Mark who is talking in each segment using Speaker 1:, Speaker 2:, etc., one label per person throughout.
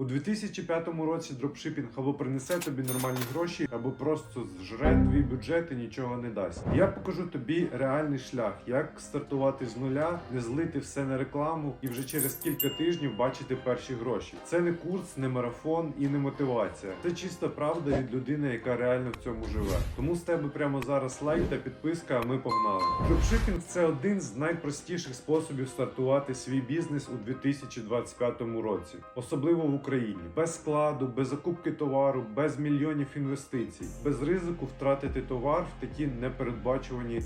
Speaker 1: У 2005 році дропшипінг або принесе тобі нормальні гроші, або просто зжре твій бюджет і нічого не дасть. Я покажу тобі реальний шлях, як стартувати з нуля, не злити все на рекламу і вже через кілька тижнів бачити перші гроші. Це не курс, не марафон і не мотивація. Це чиста правда від людини, яка реально в цьому живе. Тому з тебе прямо зараз лайк та підписка. А ми погнали. Дропшипінг це один з найпростіших способів стартувати свій бізнес у 2025 році, особливо в Україні, без складу, без закупки товару, без мільйонів інвестицій, без ризику втратити товар в такі непередбачувані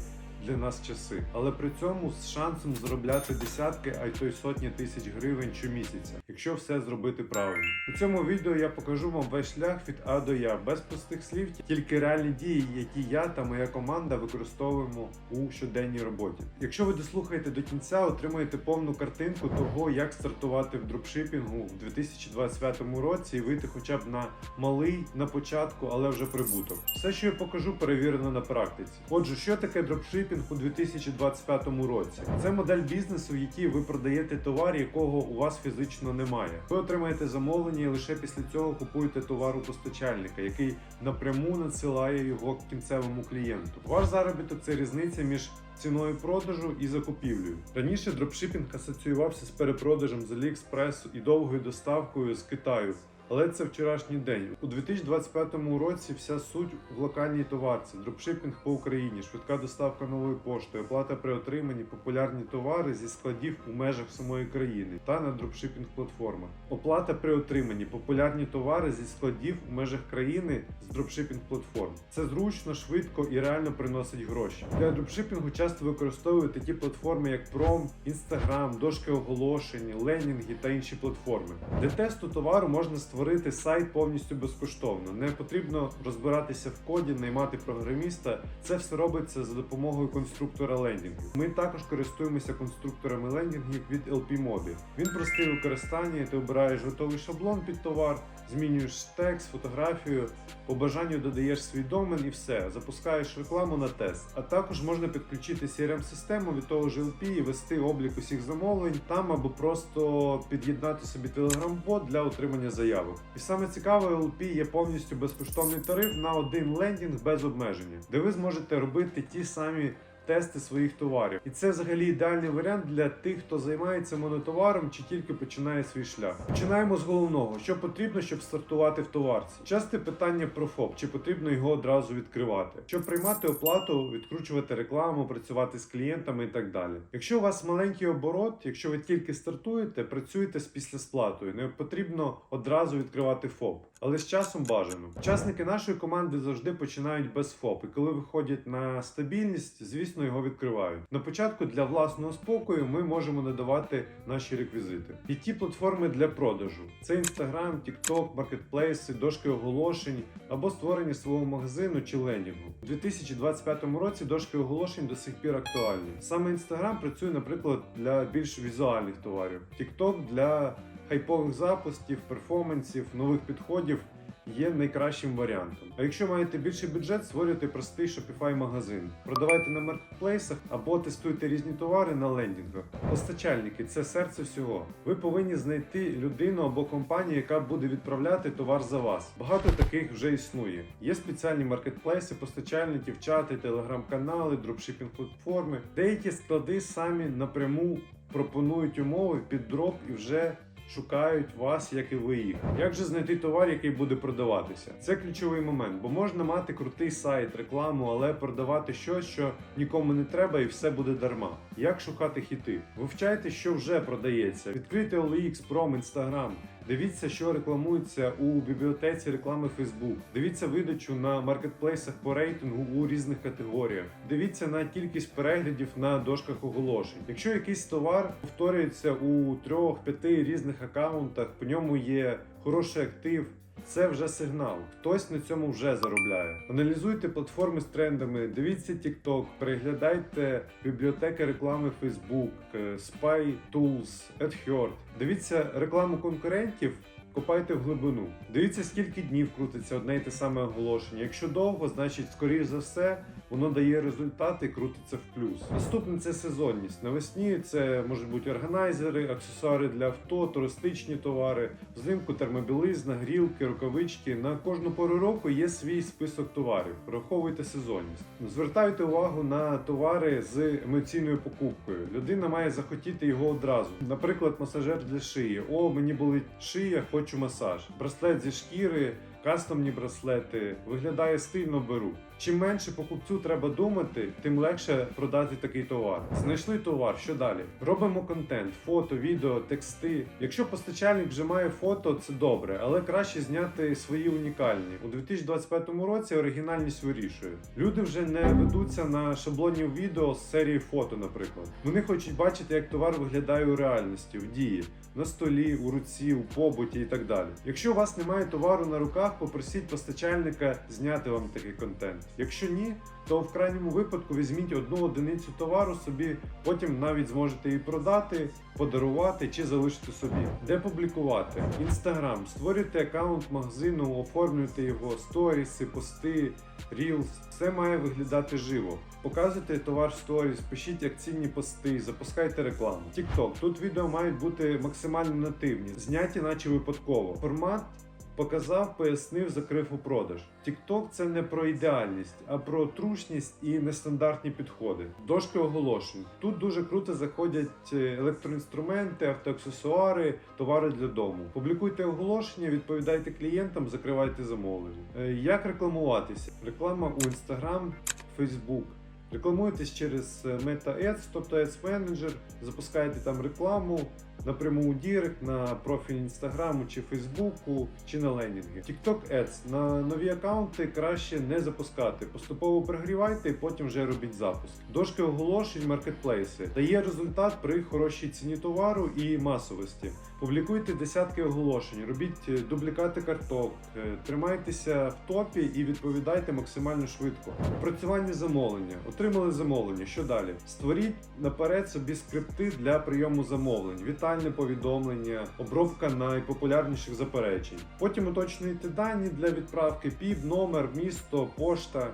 Speaker 1: для нас часи, але при цьому з шансом заробляти десятки, а й то й сотні тисяч гривень щомісяця, якщо все зробити правильно. У цьому відео я покажу вам весь шлях від А до Я, без пустих слів, тільки реальні дії, які я та моя команда використовуємо у щоденній роботі. Якщо ви дослухаєте до кінця, отримаєте повну картинку того, як стартувати в дропшипінгу в 2025 році і вийти хоча б на малий на початку, але вже прибуток. Все, що я покажу, перевірено на практиці. Отже, що таке дропшипінг у 2025 році? Це модель бізнесу, в якій ви продаєте товар, якого у вас фізично немає. Ви отримаєте замовлення і лише після цього купуєте товар у постачальника, який напряму надсилає його кінцевому клієнту. Ваш заробіток це різниця між ціною продажу і закупівлею. Раніше дропшипінг асоціювався з перепродажем з AliExpress і довгою доставкою з Китаю. Але це вчорашній день. У 2025 році вся суть в локальній товарці, дропшипінг по Україні, швидка доставка новою поштою, оплата при отриманні, популярні товари зі складів у межах самої країни та на дропшипінг платформах. Оплата при отриманні, популярні товари зі складів у межах країни з дропшипінг платформ. Це зручно, швидко і реально приносить гроші. Для дропшипінгу часто використовують такі платформи, як Prom, Instagram, дошки оголошень, ленінги та інші платформи. Для тесту товару можна створити сайт повністю безкоштовно. Не потрібно розбиратися в коді, наймати програміста. Це все робиться за допомогою конструктора лендінгів. Ми також користуємося конструкторами лендінгів від LP Mobi. Він простий у використанні, ти обираєш готовий шаблон під товар, змінюєш текст, фотографію, по бажанню додаєш свій домен і все, запускаєш рекламу на тест. А також можна підключити CRM-систему від того ж LP і вести облік усіх замовлень там або просто під'єднати собі Telegram-бот для отримання заявок. І саме цікаве, LP є повністю безкоштовний тариф на один лендінг без обмеження, де ви зможете робити ті самі. Тести своїх товарів, і це взагалі ідеальний варіант для тих, хто займається монотоваром чи тільки починає свій шлях. Починаємо з головного, що потрібно, щоб стартувати в товарці. Часте питання про ФОП, чи потрібно його одразу відкривати, щоб приймати оплату, відкручувати рекламу, працювати з клієнтами і так далі. Якщо у вас маленький оборот, якщо ви тільки стартуєте, працюєте з післясплатою, не потрібно одразу відкривати ФОП, але з часом бажано. Учасники нашої команди завжди починають без ФОП, і коли виходять на стабільність, звісно, його відкривають. На початку для власного спокою ми можемо надавати наші реквізити. І ті платформи для продажу: це Instagram, TikTok, маркетплейси, дошки оголошень або створення свого магазину чи ленінгу. У 2025 році дошки оголошень до сих пір актуальні. Саме Instagram працює, наприклад, для більш візуальних товарів, TikTok для хайпових запустів, перформансів, нових підходів. Є найкращим варіантом. А якщо маєте більший бюджет, створюйте простий Shopify магазин, продавайте на маркетплейсах або тестуйте різні товари на лендінгах. Постачальники це серце всього. Ви повинні знайти людину або компанію, яка буде відправляти товар за вас. Багато таких вже існує. Є спеціальні маркетплейси, постачальників, чати, телеграм-канали, дропшипінг платформи. Деякі склади самі напряму пропонують умови під дроп і вже шукають вас, як і ви їх. Як же знайти товар, який буде продаватися? Це ключовий момент, бо можна мати крутий сайт, рекламу, але продавати щось, що нікому не треба, і все буде дарма. Як шукати хіти? Вивчайте, що вже продається. Відкрийте OLX, Prom, Instagram. Дивіться, що рекламується у бібліотеці реклами Facebook. Дивіться видачу на маркетплейсах по рейтингу у різних категоріях. Дивіться на кількість переглядів на дошках оголошень. Якщо якийсь товар повторюється у трьох-п'яти різних аккаунтах, по ньому є хороший актив. Це вже сигнал. Хтось на цьому вже заробляє. Аналізуйте платформи з трендами, дивіться TikTok, переглядайте бібліотеки реклами Facebook, е, Spy Tools, AdHerd. Дивіться рекламу конкурентів. Копайте в глибину. Дивіться, скільки днів крутиться одне й те саме оголошення. Якщо довго, значить, скоріш за все, воно дає результати, крутиться в плюс. Наступне це сезонність. Навесні це можуть бути органайзери, аксесуари для авто, туристичні товари, взимку термобілизна, грілки, рукавички. На кожну пору року є свій список товарів. Враховуйте сезонність. Звертайте увагу на товари з емоційною покупкою. Людина має захотіти його одразу. Наприклад, масажер для шиї. О, мені болить шия, хочу масаж. Браслет зі шкіри. Кастомні браслети виглядає стильно беру. Чим менше покупцю треба думати, тим легше продати такий товар. Знайшли товар, що далі? Робимо контент, фото, відео, тексти. Якщо постачальник вже має фото, це добре, але краще зняти свої унікальні. У 2025 році оригінальність вирішує. Люди вже не ведуться на шаблонні відео з серії фото, наприклад. Вони хочуть бачити, як товар виглядає у реальності, в дії, на столі, у руці, у побуті і так далі. Якщо у вас немає товару на руках, попросіть постачальника зняти вам такий контент. Якщо ні, то в крайньому випадку візьміть одну одиницю товару собі, потім навіть зможете її продати, подарувати чи залишити собі. Де публікувати? Інстаграм. Створюйте аккаунт магазину, оформлюйте його, сторіси, пости, рілс. Все має виглядати живо. Показуйте товар в сторіс, пишіть акційні пости, запускайте рекламу. TikTok. Тут відео мають бути максимально нативні, зняті наче випадково. Формат Показав, пояснив, закрив у продаж. TikTok це не про ідеальність, а про трушність і нестандартні підходи. Дошки оголошень. Тут дуже круто заходять е, електроінструменти, автоаксесуари, товари для дому. Публікуйте оголошення, відповідайте клієнтам, закривайте замовлення. Е, Як рекламуватися? Реклама у Instagram, Facebook. Рекламуєтесь через е, Meta Ads, тобто Ads Manager, запускаєте там рекламу напряму у Дірект, на профіль Інстаграму чи Фейсбуку, чи на ленінги. TikTok Ads на нові аккаунти краще не запускати. Поступово прогрівайте і потім вже робіть запуск. Дошки оголошень, маркетплейси дає результат при хорошій ціні товару і масовості. Публікуйте десятки оголошень, робіть е, дублікати карток, е, тримайтеся в топі і відповідайте максимально швидко. Опрацювання замовлення. Отримали замовлення. Що далі? Створіть наперед собі скрипти для прийому замовлень, вітальне повідомлення, обробка найпопулярніших заперечень. Потім уточнюєте дані для відправки, ПІП, номер, місто, пошта.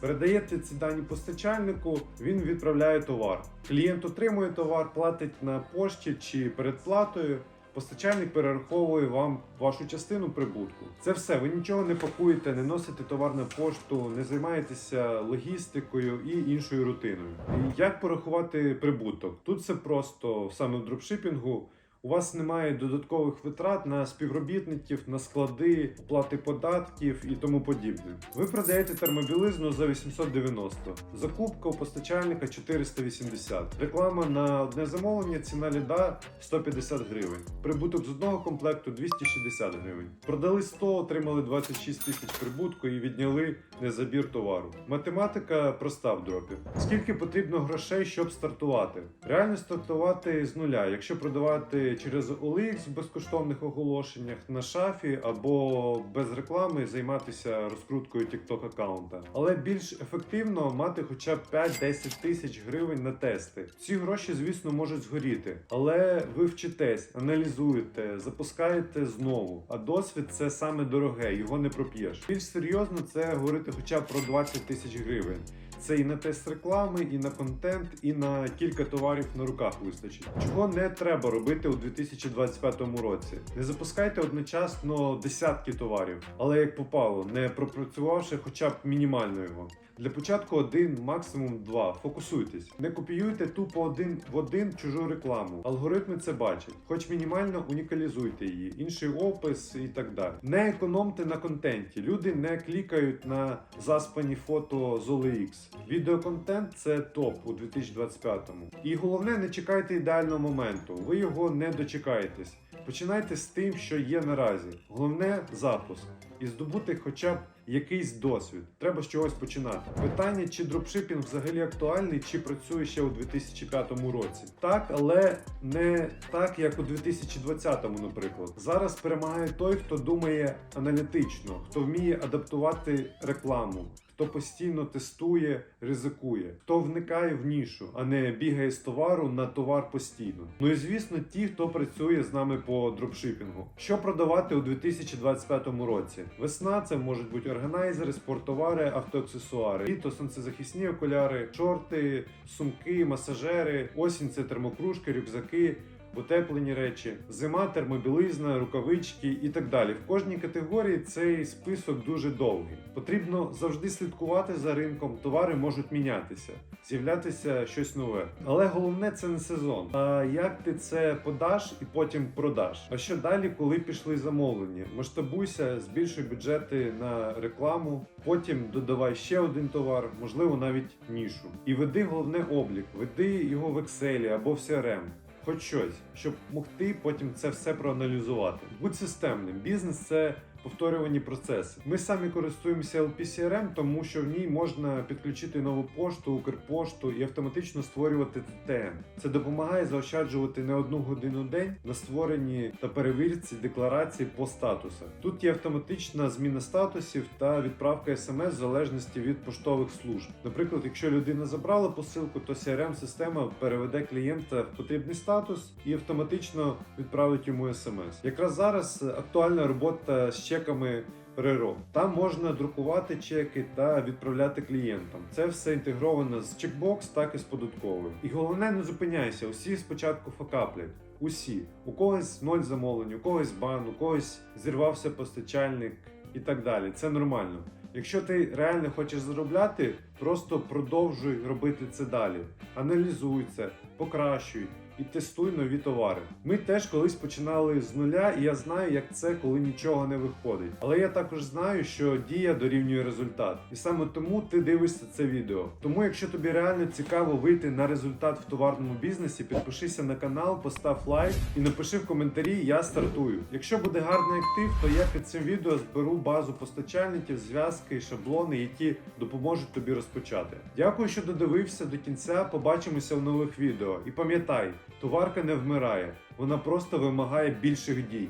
Speaker 1: Передаєте ці дані постачальнику, він відправляє товар. Клієнт отримує товар, платить на пошті чи передплатою. Постачальник перераховує вам вашу частину прибутку. Це все. Ви нічого не пакуєте, не носите товар на пошту, не займаєтеся логістикою і іншою рутиною. Як порахувати прибуток? Тут все просто саме в дропшипінгу. У вас немає додаткових витрат на співробітників, на склади, оплати податків і тому подібне. Ви продаєте термобілизну за 890, закупка у постачальника 480, реклама на одне замовлення, ціна ліда 150 гривень. Прибуток з одного комплекту 260 гривень. Продали 100, отримали 26 тисяч прибутку і відняли незабір товару. Математика проста в дропі. Скільки потрібно грошей, щоб стартувати? Реально стартувати з нуля, якщо продавати через OLX в безкоштовних оголошеннях на шафі або без реклами займатися розкруткою TikTok аккаунта. Але більш ефективно мати хоча б 5-10 тисяч гривень на тести. Ці гроші, звісно, можуть згоріти, але ви вчитесь, аналізуєте, запускаєте знову. А досвід це саме дороге, його не проп'єш. Більш серйозно це говорити хоча б про 20 тисяч гривень. Це і на тест реклами, і на контент, і на кілька товарів на руках вистачить. Чого не треба робити у 2025 році? Не запускайте одночасно десятки товарів, але як попало, не пропрацювавши хоча б мінімально його. Для початку один, максимум два. Фокусуйтесь. Не копіюйте тупо один в один чужу рекламу. Алгоритми це бачать. Хоч мінімально унікалізуйте її, інший опис і так далі. Не економте на контенті. Люди не клікають на заспані фото з OLX. Відеоконтент це топ у 2025-му. І головне, не чекайте ідеального моменту. Ви його не дочекаєтесь. Починайте з тим, що є наразі. Головне запуск. І здобути хоча б якийсь досвід. Треба з чогось починати. Питання, чи дропшипінг взагалі актуальний, чи працює ще у 2005 році. Так, але не так, як у 2020, наприклад. Зараз перемагає той, хто думає аналітично, хто вміє адаптувати рекламу. Хто постійно тестує, ризикує, хто вникає в нішу, а не бігає з товару на товар постійно. Ну і звісно, ті, хто працює з нами по дропшипінгу. Що продавати у 2025 році? Весна це можуть бути органайзери, спорттовари, автоаксесуари. Літо сонцезахисні окуляри, шорти, сумки, масажери, осінь це термокружки, рюкзаки. Утеплені речі, зима, термобілизна, рукавички і так далі. В кожній категорії цей список дуже довгий. Потрібно завжди слідкувати за ринком, товари можуть мінятися, з'являтися щось нове. Але головне це не сезон. А як ти це подаш і потім продаш? А що далі, коли пішли замовлення? Масштабуйся, збільшуй бюджети на рекламу, потім додавай ще один товар, можливо, навіть нішу. І веди головне облік, веди його в Excel або в CRM. Хоч щось, щоб могти потім це все проаналізувати. Будь системним. Бізнес це повторювані процеси. Ми самі користуємося LPCRM, тому що в ній можна підключити нову пошту, Укрпошту і автоматично створювати ТТН. Це допомагає заощаджувати не одну годину в день на створенні та перевірці декларації по статусах. Тут є автоматична зміна статусів та відправка смс в залежності від поштових служб. Наприклад, якщо людина забрала посилку, то crm система переведе клієнта в потрібний статус і автоматично відправить йому смс. Якраз зараз актуальна робота з чеками РРО. Там можна друкувати чеки та відправляти клієнтам. Це все інтегровано з чекбокс, так і з податковою. І головне, не зупиняйся. Усі спочатку факаплять. Усі. У когось ноль замовлень, у когось бан, у когось зірвався постачальник і так далі. Це нормально. Якщо ти реально хочеш заробляти, просто продовжуй робити це далі. Аналізуй це, покращуй і тестуй нові товари. Ми теж колись починали з нуля, і я знаю, як це, коли нічого не виходить. Але я також знаю, що дія дорівнює результат. І саме тому ти дивишся це відео. Тому, якщо тобі реально цікаво вийти на результат в товарному бізнесі, підпишися на канал, постав лайк і напиши в коментарі Я стартую. Якщо буде гарний актив, то я під цим відео зберу базу постачальників, зв'язки і шаблони, які допоможуть тобі розпочати. Дякую, що додивився до кінця. Побачимося в нових відео. І пам'ятай, товарка не вмирає, вона просто вимагає більших дій.